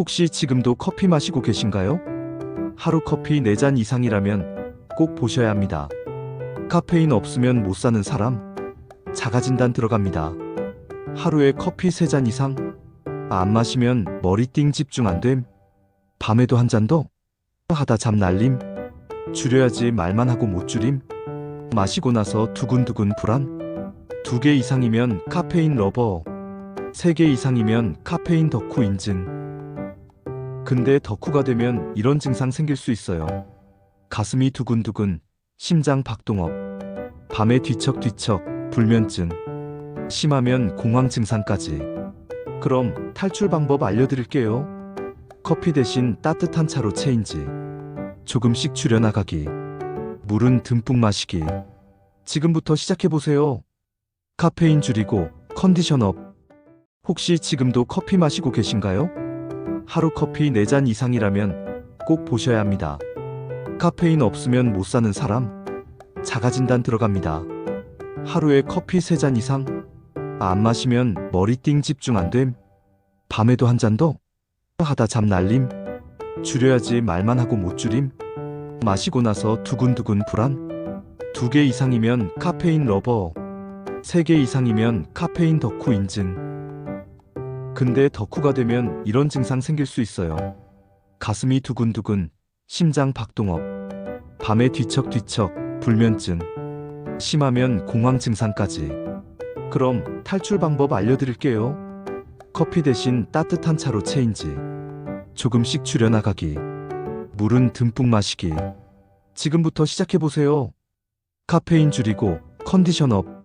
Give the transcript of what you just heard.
혹시 지금도 커피 마시고 계신가요? 하루 커피 4잔 이상이라면 꼭 보셔야 합니다. 카페인 없으면 못 사는 사람? 자가진단 들어갑니다. 하루에 커피 3잔 이상? 안 마시면 머리띵 집중 안 됨? 밤에도 한 잔 더? 하다 잠 날림? 줄여야지 말만 하고 못 줄임? 마시고 나서 두근두근 불안? 두 개 이상이면 카페인 러버, 세 개 이상이면 카페인 덕후 인증. 근데 덕후가 되면 이런 증상 생길 수 있어요. 가슴이 두근두근, 심장 박동업, 밤에 뒤척뒤척, 불면증, 심하면 공황 증상까지. 그럼 탈출 방법 알려드릴게요. 커피 대신 따뜻한 차로 체인지. 조금씩 줄여나가기. 물은 듬뿍 마시기. 지금부터 시작해보세요. 카페인 줄이고 컨디션 업. 혹시 지금도 커피 마시고 계신가요? 하루 커피 4잔 이상이라면 꼭 보셔야 합니다. 카페인 없으면 못 사는 사람? 자가진단 들어갑니다. 하루에 커피 3잔 이상? 안 마시면 머리띵 집중 안 됨? 밤에도 한 잔 더? 하다 잠 날림? 줄여야지 말만 하고 못 줄임? 마시고 나서 두근두근 불안? 두 개 이상이면 카페인 러버, 세 개 이상이면 카페인 덕후 인증. 근데 덕후가 되면 이런 증상 생길 수 있어요. 가슴이 두근두근, 심장 박동업, 밤에 뒤척뒤척, 불면증, 심하면 공황 증상까지. 그럼 탈출 방법 알려드릴게요. 커피 대신 따뜻한 차로 체인지. 조금씩 줄여나가기. 물은 듬뿍 마시기. 지금부터 시작해보세요. 카페인 줄이고 컨디션 업.